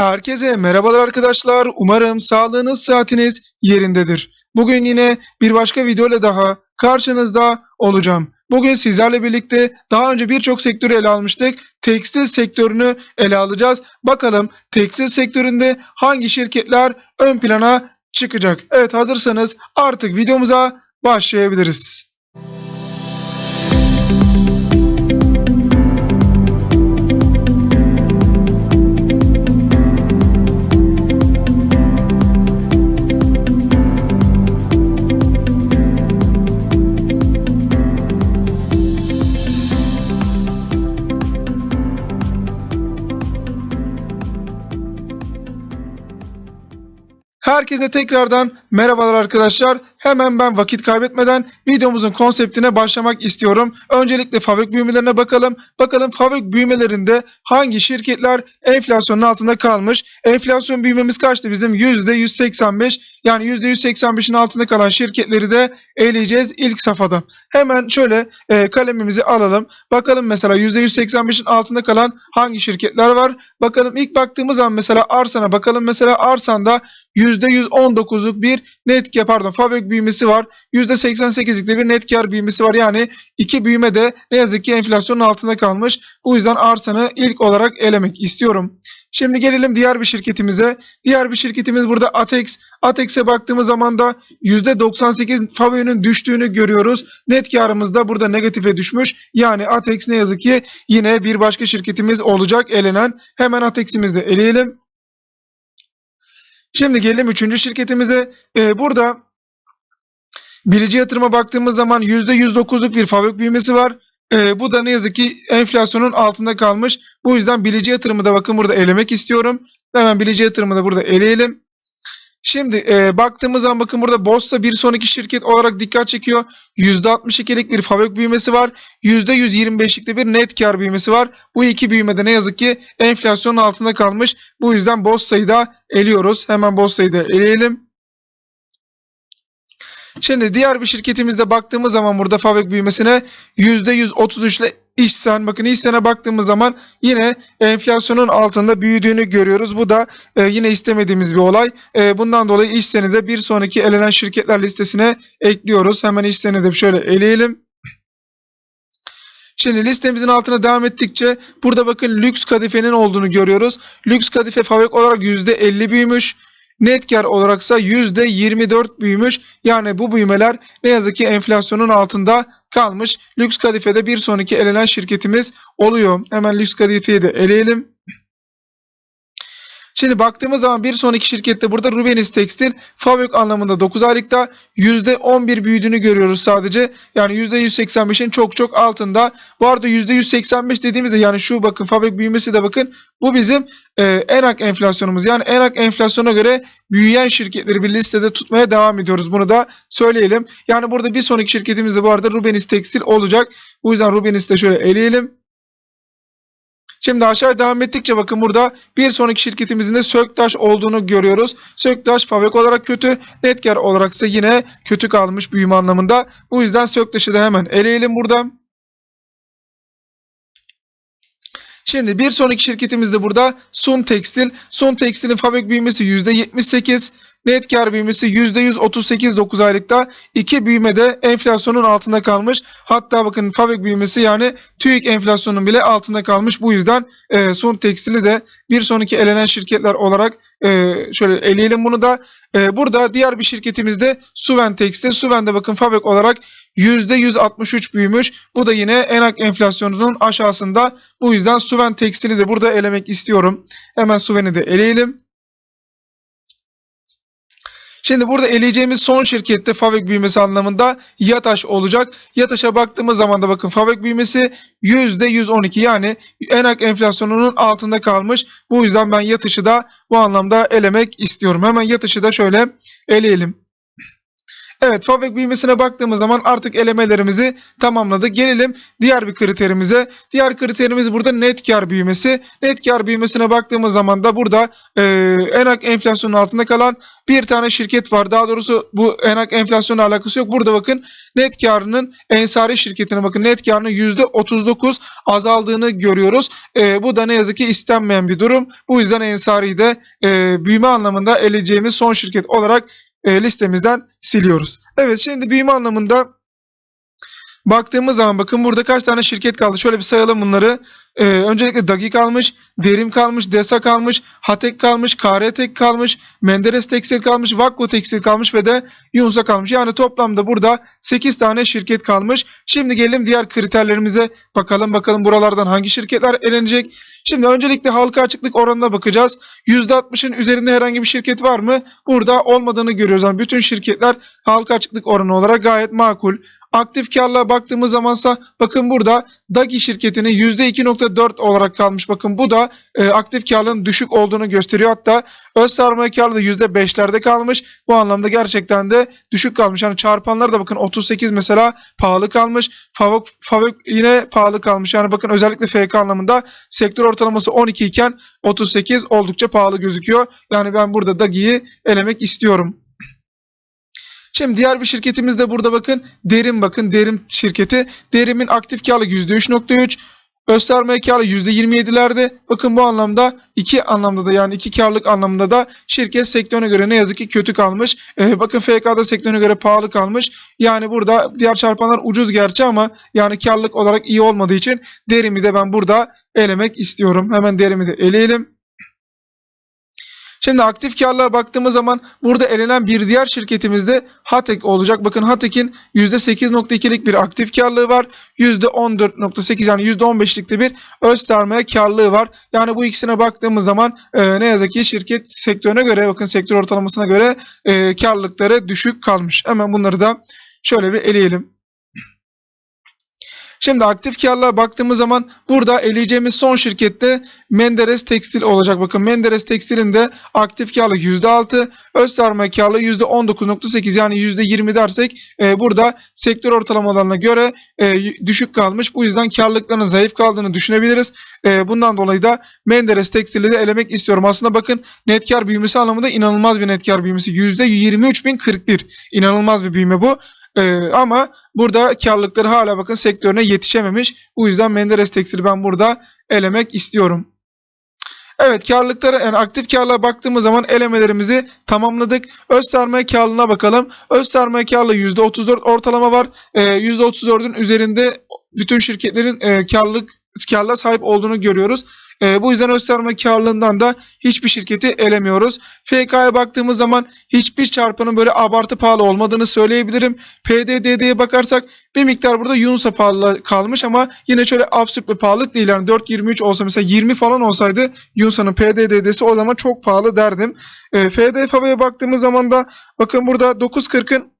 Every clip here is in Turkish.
Herkese merhabalar arkadaşlar. Umarım sağlığınız, saatiniz yerindedir. Bugün yine bir başka video ile daha karşınızda olacağım. Bugün sizlerle birlikte daha önce birçok sektörü ele almıştık. Tekstil sektörünü ele alacağız. Bakalım tekstil sektöründe hangi şirketler ön plana çıkacak? Evet hazırsanız artık videomuza başlayabiliriz. Herkese tekrardan merhabalar arkadaşlar. Hemen ben vakit kaybetmeden videomuzun konseptine başlamak istiyorum. Öncelikle fabrik büyümelerine bakalım. Bakalım fabrik büyümelerinde hangi şirketler enflasyonun altında kalmış? Enflasyon büyümemiz kaçtı bizim? %185. Yani %185'in altında kalan şirketleri de eleyeceğiz ilk safhada. Hemen şöyle e, kalemimizi alalım. Bakalım mesela %185'in altında kalan hangi şirketler var? Bakalım ilk baktığımız zaman mesela Arsan'a bakalım. Mesela Arsan'da %119'luk bir net pardon fabrik büyümesi var. %88'lik de bir net kar büyümesi var. Yani iki büyüme de ne yazık ki enflasyonun altında kalmış. Bu yüzden Arsan'ı ilk olarak elemek istiyorum. Şimdi gelelim diğer bir şirketimize. Diğer bir şirketimiz burada Atex. Atex'e baktığımız zaman da %98 fabrinin düştüğünü görüyoruz. Net karımız da burada negatife düşmüş. Yani Atex ne yazık ki yine bir başka şirketimiz olacak elenen. Hemen Atex'imizi de eleyelim. Şimdi gelelim üçüncü şirketimize. Ee, burada bilici yatırıma baktığımız zaman %109'luk bir fabrik büyümesi var. Ee, bu da ne yazık ki enflasyonun altında kalmış. Bu yüzden bilici yatırımı da bakın burada elemek istiyorum. Hemen bilici yatırımı da burada eleyelim. Şimdi e, baktığımız zaman bakın burada Bossa bir sonraki şirket olarak dikkat çekiyor. %62'lik bir fabrik büyümesi var. %125'lik de bir net kar büyümesi var. Bu iki büyümede ne yazık ki enflasyonun altında kalmış. Bu yüzden Bossa'yı da eliyoruz. Hemen Bossa'yı da eleyelim. Şimdi diğer bir şirketimizde baktığımız zaman burada fabrik büyümesine %133 ile İşsen bakın İşsen'e baktığımız zaman yine enflasyonun altında büyüdüğünü görüyoruz. Bu da e, yine istemediğimiz bir olay. E, bundan dolayı İşsen'i de bir sonraki elenen şirketler listesine ekliyoruz. Hemen İşsen'i de şöyle eleyelim. Şimdi listemizin altına devam ettikçe burada bakın lüks kadifenin olduğunu görüyoruz. Lüks kadife fabrik olarak %50 büyümüş. Net kar olaraksa %24 büyümüş. Yani bu büyümeler ne yazık ki enflasyonun altında kalmış. Lüks kadifede bir sonraki elenen şirketimiz oluyor. Hemen lüks kadifeyi de eleyelim. Şimdi baktığımız zaman bir sonraki şirkette burada Rubenis Tekstil fabrik anlamında 9 aylıkta %11 büyüdüğünü görüyoruz sadece. Yani %185'in çok çok altında. Bu arada %185 dediğimizde yani şu bakın fabrik büyümesi de bakın bu bizim e, enak enflasyonumuz. Yani enak enflasyona göre büyüyen şirketleri bir listede tutmaya devam ediyoruz. Bunu da söyleyelim. Yani burada bir sonraki şirketimiz de bu arada Rubenis Tekstil olacak. Bu yüzden Rubenis'i de şöyle eleyelim. Şimdi aşağı devam ettikçe bakın burada bir sonraki şirketimizin de Söktaş olduğunu görüyoruz. Söktaş fabrik olarak kötü, net kar olaraksa yine kötü kalmış büyüme anlamında. Bu yüzden Söktaş'ı da hemen eleyelim burada. Şimdi bir sonraki şirketimiz de burada Sun Tekstil. Sun Tekstil'in fabrik büyümesi %78, net kar büyümesi %138 9 aylıkta. İki büyüme de enflasyonun altında kalmış. Hatta bakın fabrik büyümesi yani TÜİK enflasyonun bile altında kalmış. Bu yüzden e, Sun Tekstil'i de bir sonraki elenen şirketler olarak e, şöyle eleyelim bunu da. E, burada diğer bir şirketimiz de Suven Tekstil. Suven de bakın fabrik olarak %163 büyümüş. Bu da yine enak enflasyonunun aşağısında. Bu yüzden Suven Tekstil'i de burada elemek istiyorum. Hemen Suven'i de eleyelim. Şimdi burada eleyeceğimiz son şirkette fabrik büyümesi anlamında Yataş olacak. Yataş'a baktığımız zaman da bakın fabrik büyümesi %112 yani enak enflasyonunun altında kalmış. Bu yüzden ben Yataş'ı da bu anlamda elemek istiyorum. Hemen Yataş'ı da şöyle eleyelim. Evet Favök büyümesine baktığımız zaman artık elemelerimizi tamamladık. Gelelim diğer bir kriterimize. Diğer kriterimiz burada net kar büyümesi. Net kar büyümesine baktığımız zaman da burada e, enak enflasyonun altında kalan bir tane şirket var. Daha doğrusu bu enak enflasyonla alakası yok. Burada bakın net karının Ensari şirketine bakın net karının %39 azaldığını görüyoruz. E, bu da ne yazık ki istenmeyen bir durum. Bu yüzden Ensari'yi de e, büyüme anlamında eleyeceğimiz son şirket olarak e, listemizden siliyoruz. Evet şimdi büyüme anlamında baktığımız zaman bakın burada kaç tane şirket kaldı. Şöyle bir sayalım bunları. Ee, öncelikle Dagi kalmış, Derim kalmış, Desa kalmış, Hatek kalmış, KRTek kalmış, Menderes Tekstil kalmış, Vakko Tekstil kalmış ve de Yunsa kalmış. Yani toplamda burada 8 tane şirket kalmış. Şimdi gelelim diğer kriterlerimize bakalım. Bakalım buralardan hangi şirketler elenecek. Şimdi öncelikle halka açıklık oranına bakacağız. %60'ın üzerinde herhangi bir şirket var mı? Burada olmadığını görüyoruz. Yani bütün şirketler halka açıklık oranı olarak gayet makul. Aktif karlığa baktığımız zamansa bakın burada Dagi şirketinin %2.4 olarak kalmış. Bakın bu da e, aktif karlılığın düşük olduğunu gösteriyor. Hatta öz sermaye karlılığı da %5'lerde kalmış. Bu anlamda gerçekten de düşük kalmış. Yani çarpanlar da bakın 38 mesela pahalı kalmış. Favok, Favok yine pahalı kalmış. Yani bakın özellikle FK anlamında sektör ortalaması 12 iken 38 oldukça pahalı gözüküyor. Yani ben burada Dagi'yi elemek istiyorum. Şimdi diğer bir şirketimiz de burada bakın. Derim bakın. Derim şirketi. Derim'in aktif karlılığı %3.3. Öz sermaye karlılığı %27'lerde. Bakın bu anlamda iki anlamda da yani iki karlılık anlamında da şirket sektörüne göre ne yazık ki kötü kalmış. Ee, bakın FK'da sektörüne göre pahalı kalmış. Yani burada diğer çarpanlar ucuz gerçi ama yani karlılık olarak iyi olmadığı için Derim'i de ben burada elemek istiyorum. Hemen Derim'i de eleyelim. Şimdi aktif karlığa baktığımız zaman burada elenen bir diğer şirketimiz de Hatek olacak. Bakın Hatek'in %8.2'lik bir aktif karlılığı var. %14.8 yani %15'lik de bir öz sermaye karlılığı var. Yani bu ikisine baktığımız zaman e, ne yazık ki şirket sektörüne göre bakın sektör ortalamasına göre e, karlılıkları düşük kalmış. Hemen bunları da şöyle bir eleyelim. Şimdi aktif karlığa baktığımız zaman burada eleyeceğimiz son şirkette Menderes Tekstil olacak. Bakın Menderes Tekstil'in de aktif karlılığı %6, öz sermaye karlılığı %19.8 yani %20 dersek e, burada sektör ortalamalarına göre e, düşük kalmış. Bu yüzden karlılıklarının zayıf kaldığını düşünebiliriz. E, bundan dolayı da Menderes Tekstil'i de elemek istiyorum. Aslında bakın net kar büyümesi anlamında inanılmaz bir net kar büyümesi. %23.041 inanılmaz bir büyüme bu. Ee, ama burada karlılıkları hala bakın sektörüne yetişememiş. Bu yüzden Menderes Tekstil'i ben burada elemek istiyorum. Evet karlılıklara yani aktif karlığa baktığımız zaman elemelerimizi tamamladık. Öz sermaye karlılığına bakalım. Öz sermaye karlılığı %34 ortalama var. Ee, %34'ün üzerinde bütün şirketlerin e, karlılık karlığa sahip olduğunu görüyoruz. E, bu yüzden öz sermaye karlılığından da hiçbir şirketi elemiyoruz. FK'ya baktığımız zaman hiçbir çarpanın böyle abartı pahalı olmadığını söyleyebilirim. PDD'ye bakarsak bir miktar burada Yunus'a pahalı kalmış ama yine şöyle absürt bir pahalılık değil. Yani 4.23 olsa mesela 20 falan olsaydı Yunus'un PDD'si o zaman çok pahalı derdim. E, FDFV'ye baktığımız zaman da bakın burada 9.40'ın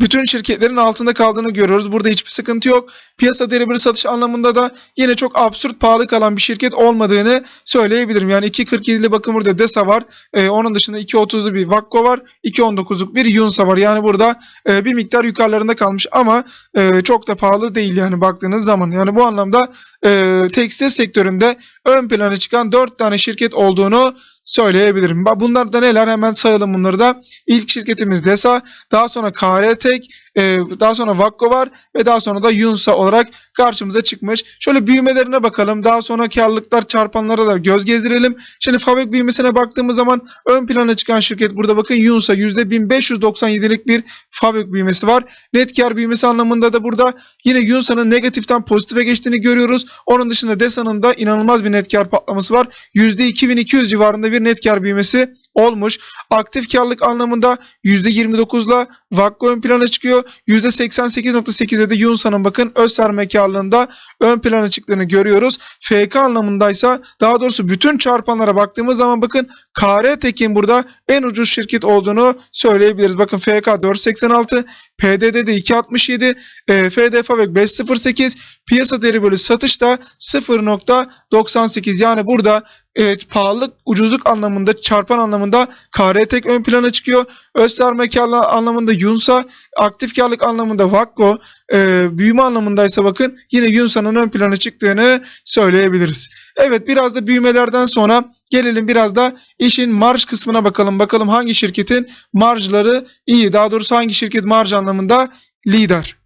bütün şirketlerin altında kaldığını görüyoruz. Burada hiçbir sıkıntı yok. Piyasa değeri bir satış anlamında da yine çok absürt pahalı kalan bir şirket olmadığını söyleyebilirim. Yani 2.47'li bakın burada DESA var. Ee, onun dışında 2.30'lu bir Vakko var. 2.19'luk bir Yunsa var. Yani burada e, bir miktar yukarılarında kalmış ama e, çok da pahalı değil yani baktığınız zaman. Yani bu anlamda e, tekstil sektöründe ön plana çıkan 4 tane şirket olduğunu söyleyebilirim. Bunlar da neler hemen sayalım bunları da. İlk şirketimiz DESA, daha sonra KRTek, e, daha sonra Vakko var ve daha sonra da Yunsa olarak karşımıza çıkmış. Şöyle büyümelerine bakalım. Daha sonra karlılıklar çarpanlara da göz gezdirelim. Şimdi fabrik büyümesine baktığımız zaman ön plana çıkan şirket burada bakın Yunsa %1597'lik bir fabrik büyümesi var. Net kar büyümesi anlamında da burada yine Yunsa'nın negatiften pozitife geçtiğini görüyoruz. Onun dışında Desa'nın da inanılmaz bir net kar patlaması var. %2200 civarında bir net kar büyümesi olmuş. Aktif karlılık anlamında %29'la Vakko ön plana çıkıyor. %88.8'de de Yunsa'nın bakın öz sermaye karlılığında ön plana çıktığını görüyoruz. FK anlamındaysa daha doğrusu bütün çarpanlara baktığımız zaman bakın KR Tekin burada en ucuz şirket olduğunu söyleyebiliriz. Bakın FK 4.86, PDD'de 2.67, e, FDF ve 5.08, piyasa değeri bölü satış da 0.98 yani burada e, pahalılık, ucuzluk anlamında, çarpan anlamında KRT ön plana çıkıyor. Öz sermaye anlamında Yunsa, aktif karlılık anlamında Vakko, e, büyüme anlamındaysa bakın yine Yunsa'nın ön plana çıktığını söyleyebiliriz. Evet biraz da büyümelerden sonra gelelim biraz da işin marj kısmına bakalım. Bakalım hangi şirketin marjları iyi. Daha doğrusu hangi şirket marj anlamında lider.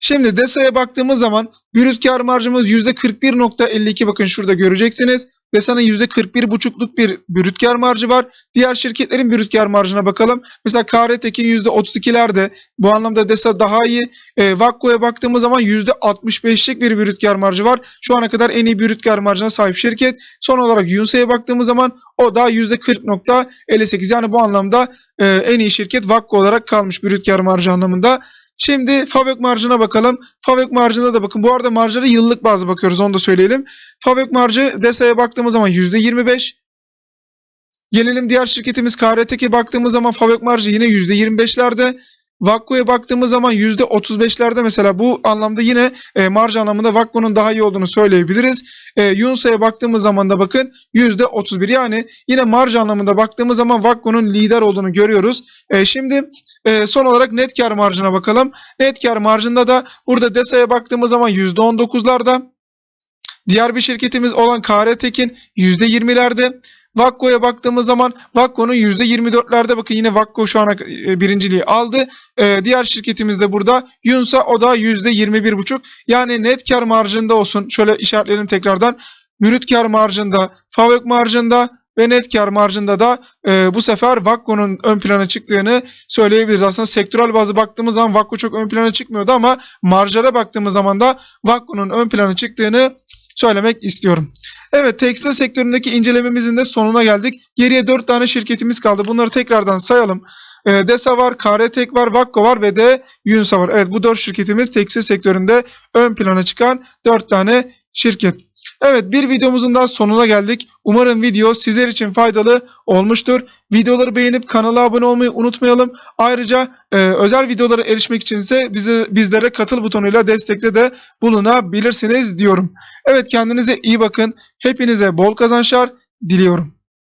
Şimdi DESA'ya baktığımız zaman brüt kar marjımız %41.52 bakın şurada göreceksiniz. DESA'nın %41.5'luk bir brüt kar marjı var. Diğer şirketlerin brüt kar marjına bakalım. Mesela KRT'nin %32'lerde bu anlamda DESA daha iyi. E, Vakko'ya baktığımız zaman %65'lik bir brüt kar marjı var. Şu ana kadar en iyi brüt kar marjına sahip şirket. Son olarak Yunsa'ya baktığımız zaman o da %40.58 yani bu anlamda e, en iyi şirket Vakko olarak kalmış brüt kar marjı anlamında. Şimdi Favök marjına bakalım. Favök marjına da bakın. Bu arada marjlara yıllık bazı bakıyoruz onu da söyleyelim. Favök marjı DESA'ya baktığımız zaman %25. Gelelim diğer şirketimiz KRT'ye baktığımız zaman Favök marjı yine %25'lerde. Vakko'ya baktığımız zaman %35'lerde mesela bu anlamda yine e, marj anlamında Vakko'nun daha iyi olduğunu söyleyebiliriz. E, Yunsa'ya baktığımız zaman da bakın %31 yani yine marj anlamında baktığımız zaman Vakko'nun lider olduğunu görüyoruz. E, şimdi e, son olarak net kar marjına bakalım. Net kar marjında da burada DESA'ya baktığımız zaman %19'larda. Diğer bir şirketimiz olan KRT'in %20'lerde. Vakko'ya baktığımız zaman Vakko'nun %24'lerde bakın yine Vakko şu ana e, birinciliği aldı. E, diğer şirketimiz de burada Yunsa o da %21,5. Yani net kar marjında olsun. Şöyle işaretleyelim tekrardan. Brüt kar marjında, Favök marjında ve net kar marjında da e, bu sefer Vakko'nun ön plana çıktığını söyleyebiliriz. Aslında sektörel bazı baktığımız zaman Vakko çok ön plana çıkmıyordu ama marjlara baktığımız zaman da Vakko'nun ön plana çıktığını söylemek istiyorum. Evet tekstil sektöründeki incelememizin de sonuna geldik. Geriye 4 tane şirketimiz kaldı. Bunları tekrardan sayalım. E, DESA var, KRTek var, Vakko var ve de Yunsa var. Evet bu 4 şirketimiz tekstil sektöründe ön plana çıkan 4 tane şirket. Evet bir videomuzun daha sonuna geldik. Umarım video sizler için faydalı olmuştur. Videoları beğenip kanala abone olmayı unutmayalım. Ayrıca e, özel videolara erişmek için ise bizlere katıl butonuyla destekte de bulunabilirsiniz diyorum. Evet kendinize iyi bakın. Hepinize bol kazançlar diliyorum.